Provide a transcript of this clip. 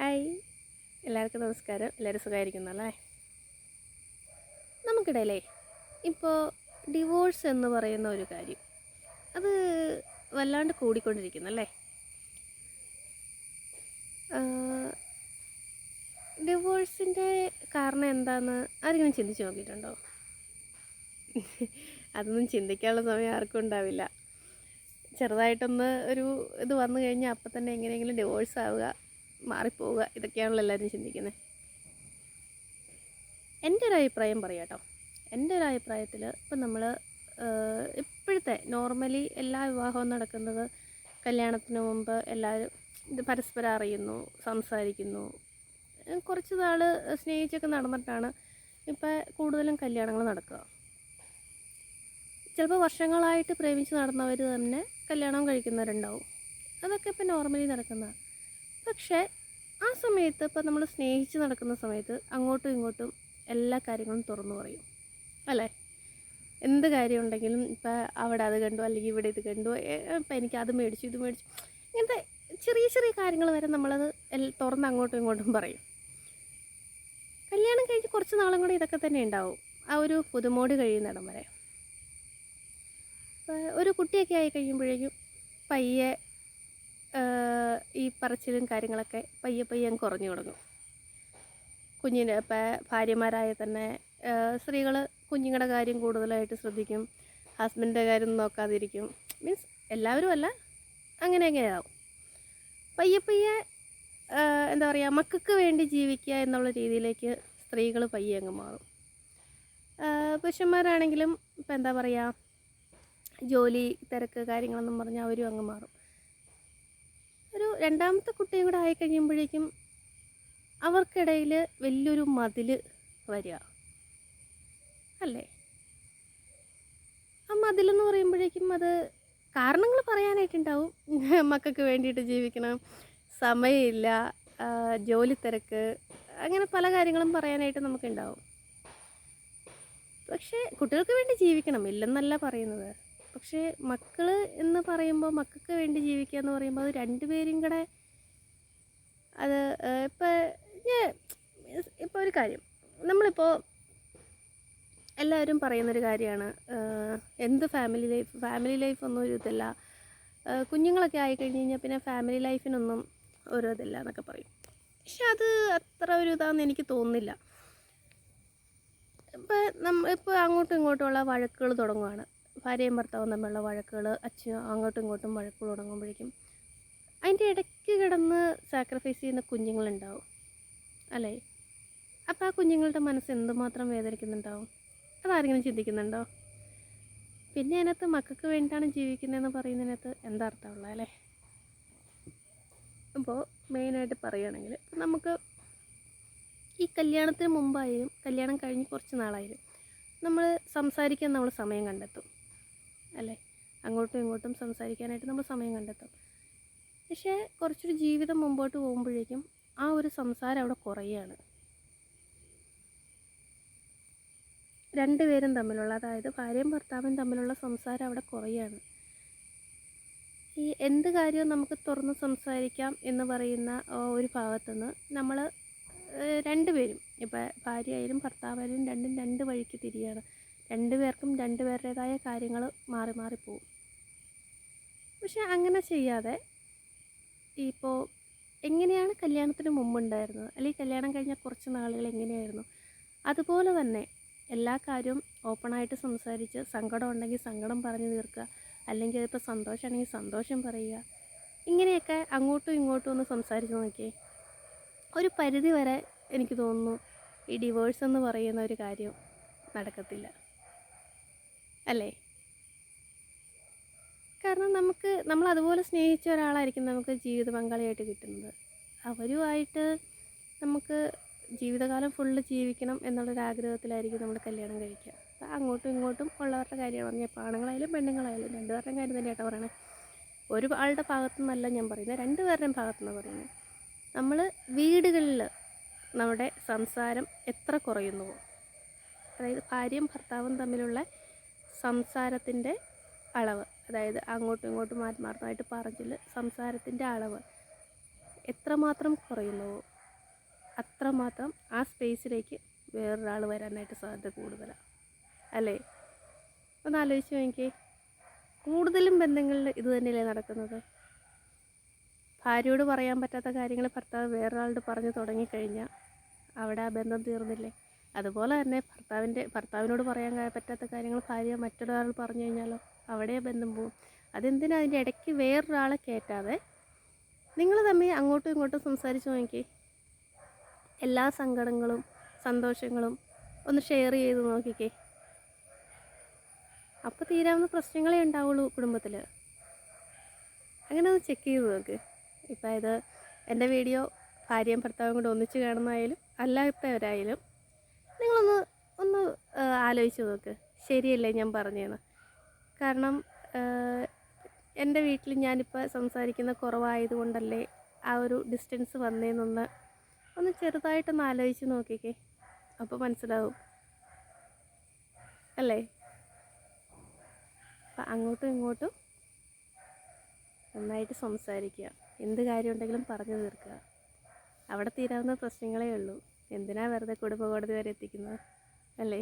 Hi. എല്ലാവർക്കും നമസ്കാരം. എല്ലാവരും സുഖമായിരിക്കുന്നല്ലേ നമുക്കിടയിലേ ഇപ്പോൾ ഡിവോഴ്സ് എന്ന് പറയുന്ന ഒരു കാര്യം. അത് വല്ലാണ്ട് കൂടിക്കൊണ്ടിരിക്കുന്നല്ലേ ഡിവോഴ്സിന്റെ കാരണം എന്താണെന്ന് ആരെങ്കിലും ചിന്തിച്ച് നോക്കിയിട്ടുണ്ടോ? അതൊന്നും ചിന്തിക്കാനുള്ള സമയം ആർക്കും ഉണ്ടാവില്ല. ചെറുതായിട്ടൊന്ന് ഒരു ഇത് വന്നു കഴിഞ്ഞാൽ അപ്പം തന്നെ എങ്ങനെയെങ്കിലും ഡിവോഴ്സ് ആവുക. മാറിപ്പോവുക. ഇതൊക്കെയാണല്ലോ എല്ലാവരും ചിന്തിക്കുന്നത് എന്റെ ഒരു അഭിപ്രായം പറയാം കേട്ടോ. എന്റെ ഒരു അഭിപ്രായത്തിൽ ഇപ്പം നമ്മൾ ഇപ്പോഴത്തെ നോർമലി എല്ലാ വിവാഹവും നടക്കുന്നത് കല്യാണത്തിന് മുമ്പ് എല്ലാവരും ഇത് പരസ്പരം അറിയുന്നു സംസാരിക്കുന്നു. കുറച്ച് നാൾ സ്നേഹിച്ചൊക്കെ നടന്നിട്ടാണ് ഇപ്പം കൂടുതലും കല്യാണങ്ങൾ നടക്കുക. ചിലപ്പോൾ വർഷങ്ങളായിട്ട് പ്രേമിച്ച് നടന്നവർ തന്നെ കല്യാണം കഴിക്കുന്നവരുണ്ടാവും. അതൊക്കെ ഇപ്പം നോർമലി നടക്കുന്നതാണ് പക്ഷേ ആ സമയത്ത് ഇപ്പം നമ്മൾ സ്നേഹിച്ച് നടക്കുന്ന സമയത്ത് അങ്ങോട്ടും ഇങ്ങോട്ടും എല്ലാ കാര്യങ്ങളും തുറന്നു പറയും. അല്ലേ? എന്ത് കാര്യം ഉണ്ടെങ്കിലും ഇപ്പം അവിടെ അത് കണ്ടു അല്ലെങ്കിൽ ഇവിടെ ഇത് കണ്ടു ഇപ്പം എനിക്ക് അത് മേടിച്ചു ഇത് മേടിച്ചു ഇങ്ങനത്തെ ചെറിയ ചെറിയ കാര്യങ്ങൾ വരെ നമ്മളത് തുറന്ന് അങ്ങോട്ടും ഇങ്ങോട്ടും പറയും. കല്യാണം കഴിഞ്ഞ് കുറച്ച് നാളും കൂടെ ഇതൊക്കെ തന്നെ ഉണ്ടാവും. ആ ഒരു പുതുമോടി കഴിയുന്നിടം വരെ. ഒരു കുട്ടിയൊക്കെ ആയി കഴിയുമ്പോഴേക്കും പയ്യെ ഈ പറച്ചിലും കാര്യങ്ങളൊക്കെ പയ്യെ പയ്യെ കുറഞ്ഞു തുടങ്ങും. കുഞ്ഞിന് ഇപ്പം ഭാര്യമാരായ തന്നെ സ്ത്രീകൾ കുഞ്ഞുങ്ങളുടെ കാര്യം കൂടുതലായിട്ട് ശ്രദ്ധിക്കും. ഹസ്ബൻഡിന്റെ കാര്യം നോക്കാതിരിക്കും. മീൻസ് എല്ലാവരും അല്ല അങ്ങനെ അങ്ങനെയാവും പയ്യെ പയ്യെ എന്താ പറയുക മക്കൾക്ക് വേണ്ടി ജീവിക്കുക എന്നുള്ള രീതിയിലേക്ക് സ്ത്രീകൾ പയ്യെ അങ്ങ് മാറും. പുരുഷന്മാരാണെങ്കിലും ഇപ്പം എന്താ പറയുക ജോലി തിരക്ക് കാര്യങ്ങളെന്നും പറഞ്ഞാൽ അവരും അങ്ങ് മാറും. ഒരു രണ്ടാമത്തെ കുട്ടിയും കൂടെ ആയി കഴിയുമ്പോഴേക്കും അവർക്കിടയിൽ വലിയൊരു മതിൽ വരിക. അല്ലേ? ആ മതിലെന്ന് പറയുമ്പോഴേക്കും അത് കാരണങ്ങൾ പറയാനായിട്ടുണ്ടാവും. മക്കൾക്ക് വേണ്ടിയിട്ട് ജീവിക്കണം. സമയമില്ല. ജോലി തിരക്ക്. അങ്ങനെ പല കാര്യങ്ങളും പറയാനായിട്ട് നമുക്കുണ്ടാവും. പക്ഷേ കുട്ടികൾക്ക് വേണ്ടി ജീവിക്കണം. ഇല്ലെന്നല്ല പറയുന്നത്. പക്ഷേ മക്കൾ എന്ന് പറയുമ്പോൾ മക്കൾക്ക് വേണ്ടി ജീവിക്കുക എന്ന് പറയുമ്പോൾ അത് രണ്ടുപേരും കൂടെ അത് ഇപ്പം ഞാൻ ഇപ്പോൾ ഒരു കാര്യം. നമ്മളിപ്പോൾ എല്ലാവരും പറയുന്നൊരു കാര്യമാണ് എന്ത് ഫാമിലി ലൈഫ് ഫാമിലി ലൈഫ് ഒന്നും ഒരു ഇതല്ല. കുഞ്ഞുങ്ങളൊക്കെ ആയിക്കഴിഞ്ഞ് കഴിഞ്ഞാൽ പിന്നെ ഫാമിലി ലൈഫിനൊന്നും ഒരു ഇതില്ല എന്നൊക്കെ പറയും. പക്ഷെ അത് അത്ര ഒരു ഇതാണെന്ന് എനിക്ക് തോന്നുന്നില്ല. ഇപ്പം നമ്മ ഇപ്പോൾ അങ്ങോട്ടും ഇങ്ങോട്ടുമുള്ള വഴക്കുകൾ തുടങ്ങുകയാണ് ഭാര്യയും ഭർത്താവും തമ്മിലുള്ള വഴക്കുകൾ അച്ഛൻ അങ്ങോട്ടും ഇങ്ങോട്ടും വഴക്കുകൾ തുടങ്ങുമ്പോഴേക്കും അതിന്റെ ഇടയ്ക്ക് കിടന്ന് സാക്രിഫൈസ് ചെയ്യുന്ന കുഞ്ഞുങ്ങളുണ്ടാവും. അല്ലേ? അപ്പോൾ ആ കുഞ്ഞുങ്ങളുടെ മനസ്സ് എന്തുമാത്രം വേദനിക്കുന്നുണ്ടാവും? അതാരെങ്കിലും ചിന്തിക്കുന്നുണ്ടോ? പിന്നെ അതിനകത്ത് മക്കൾക്ക് വേണ്ടിയിട്ടാണ് ജീവിക്കുന്നതെന്ന് പറയുന്നതിനകത്ത് എന്താ അർത്ഥമുള്ളത് അല്ലേ? അപ്പോൾ മെയിനായിട്ട് പറയുകയാണെങ്കിൽ നമുക്ക് ഈ കല്യാണത്തിന് മുമ്പായാലും കല്യാണം കഴിഞ്ഞ് കുറച്ച് നാളായാലും നമ്മൾ സംസാരിക്കാൻ നമ്മൾ സമയം കണ്ടെത്തും. അല്ലേ? അങ്ങോട്ടും ഇങ്ങോട്ടും സംസാരിക്കാനായിട്ട് നമ്മൾ സമയം കണ്ടെത്തും. പക്ഷേ കുറച്ചൊരു ജീവിതം മുമ്പോട്ട് പോകുമ്പോഴേക്കും ആ ഒരു സംസാരം അവിടെ കുറയാണ്. രണ്ടുപേരും തമ്മിലുള്ള അതായത് ഭാര്യയും ഭർത്താവും തമ്മിലുള്ള സംസാരം അവിടെ കുറയാണ്. ഈ എന്ത് കാര്യവും നമുക്ക് തുറന്ന് സംസാരിക്കാം എന്ന് പറയുന്ന ഒരു ഭാഗത്തുനിന്ന് നമ്മൾ രണ്ടുപേരും ഇപ്പം ഭാര്യ ആയാലും ഭർത്താവായാലും രണ്ടും രണ്ട് വഴിക്ക് തിരിയാണ്. രണ്ടുപേർക്കും രണ്ടുപേരുടേതായ കാര്യങ്ങൾ മാറി മാറി പോകും പക്ഷെ അങ്ങനെ ചെയ്യാതെ ഇപ്പോൾ എങ്ങനെയാണ് കല്യാണത്തിന് മുമ്പുണ്ടായിരുന്നത്? അല്ലെങ്കിൽ കല്യാണം കഴിഞ്ഞ കുറച്ച് നാളുകൾ എങ്ങനെയായിരുന്നു? അതുപോലെ തന്നെ എല്ലാ കാര്യവും ഓപ്പണായിട്ട് സംസാരിച്ച് സങ്കടം ഉണ്ടെങ്കിൽ സങ്കടം പറഞ്ഞു തീർക്കുക. അല്ലെങ്കിൽ അതിപ്പോൾ സന്തോഷമാണെങ്കിൽ സന്തോഷം പറയുക. ഇങ്ങനെയൊക്കെ അങ്ങോട്ടും ഇങ്ങോട്ടും ഒന്ന് സംസാരിച്ച് നോക്കിയേ. ഒരു പരിധി വരെ എനിക്ക് തോന്നുന്നു ഈ ഡിവോഴ്സ് എന്ന് പറയുന്ന ഒരു കാര്യം നടക്കത്തില്ല. അല്ലേ? കാരണം നമുക്ക് നമ്മൾ അതുപോലെ സ്നേഹിച്ച ഒരാളായിരിക്കും നമുക്ക് ജീവിത പങ്കാളിയായിട്ട് കിട്ടുന്നത്. അവരുമായിട്ട് നമുക്ക് ജീവിതകാലം ഫുള്ള് ജീവിക്കണം എന്നുള്ളൊരാഗ്രഹത്തിലായിരിക്കും നമ്മൾ കല്യാണം കഴിക്കുക. അപ്പം അങ്ങോട്ടും ഇങ്ങോട്ടും ഉള്ളവരുടെ കാര്യമാണ് പറഞ്ഞത് ഇപ്പോൾ ആണുങ്ങളായാലും പെണ്ണുങ്ങളായാലും രണ്ടുപേരുടെയും കാര്യം തന്നെ തന്നെയാട്ടോ പറയണേ. ഒരു ആളുടെ ഭാഗത്തു നിന്നല്ല ഞാൻ പറയുന്നത്. രണ്ടുപേരുടെയും ഭാഗത്തു നിന്ന് പറയുന്നത്. നമ്മൾ വീടുകളിൽ നമ്മുടെ സംസാരം എത്ര കുറയുന്നുവോ? അതായത് ഭാര്യയും ഭർത്താവും തമ്മിലുള്ള സംസാരത്തിന്റെ അളവ് അതായത് അങ്ങോട്ടും ഇങ്ങോട്ടും ആത്മാർത്ഥമായിട്ട് പറഞ്ഞിൽ സംസാരത്തിന്റെ അളവ് എത്രമാത്രം കുറയുന്നുവോ അത്രമാത്രം ആ സ്പേസിലേക്ക് വേറൊരാൾ വരാനായിട്ട് സാധ്യത കൂടുതലാണ് അല്ലേ? ഒന്ന് ആലോചിച്ച് നോക്കിയേ. കൂടുതലും ബന്ധങ്ങളിൽ ഇത് തന്നെയല്ലേ നടക്കുന്നത്? ഭാര്യയോട് പറയാൻ പറ്റാത്ത കാര്യങ്ങൾ ഭർത്താവ് വേറൊരാളോട് പറഞ്ഞു തുടങ്ങിക്കഴിഞ്ഞാൽ അവിടെ ആ ബന്ധം തീർന്നില്ലേ? അതുപോലെ തന്നെ ഭർത്താവിന്റെ ഭർത്താവിനോട് പറയാൻ പറ്റാത്ത കാര്യങ്ങൾ ഭാര്യ മറ്റൊരാൾ പറഞ്ഞു കഴിഞ്ഞാലോ അവിടെ ബന്ധം പോവും. അതെന്തിനാ അതിന്റെ ഇടയ്ക്ക് വേറൊരാളെ കയറ്റാതെ നിങ്ങൾ തമ്മിൽ അങ്ങോട്ടും ഇങ്ങോട്ടും സംസാരിച്ച് നോക്കി എല്ലാ സങ്കടങ്ങളും സന്തോഷങ്ങളും ഒന്ന് ഷെയർ ചെയ്ത് നോക്കിക്കേ. അപ്പോൾ തീരാവുന്ന പ്രശ്നങ്ങളേ ഉണ്ടാവുള്ളൂ കുടുംബത്തിൽ. അങ്ങനെ ഒന്ന് ചെക്ക് ചെയ്ത് നോക്ക്. ഇപ്പം ഇത് എന്റെ വീഡിയോ ഭാര്യയും ഭർത്താവും കൂടെ ഒന്നിച്ച് കാണുന്നതായാലും അല്ലാത്തവരായാലും നിങ്ങളൊന്ന് ഒന്ന് ആലോചിച്ച് നോക്ക്. ശരിയല്ലേ ഞാൻ പറഞ്ഞതെന്ന് കാരണം എന്റെ വീട്ടിൽ ഞാനിപ്പോൾ സംസാരിക്കുന്ന കുറവായതുകൊണ്ടല്ലേ ആ ഒരു ഡിസ്റ്റൻസ് വന്നേന്നൊന്ന് ഒന്ന് ചെറുതായിട്ടൊന്ന് ആലോചിച്ച് നോക്കിക്കേ. അപ്പോൾ മനസ്സിലാവും. അല്ലേ? അപ്പം അങ്ങോട്ടും ഇങ്ങോട്ടും നന്നായിട്ട് സംസാരിക്കുക. എന്ത് കാര്യമുണ്ടെങ്കിലും പറഞ്ഞു തീർക്കുക. അവിടെ തീരാവുന്ന പ്രശ്നങ്ങളേ ഉള്ളൂ. എന്തിനാ വെറുതെ കുടുംബ കോടതി വരെ എത്തിക്കുന്നത്? അല്ലേ?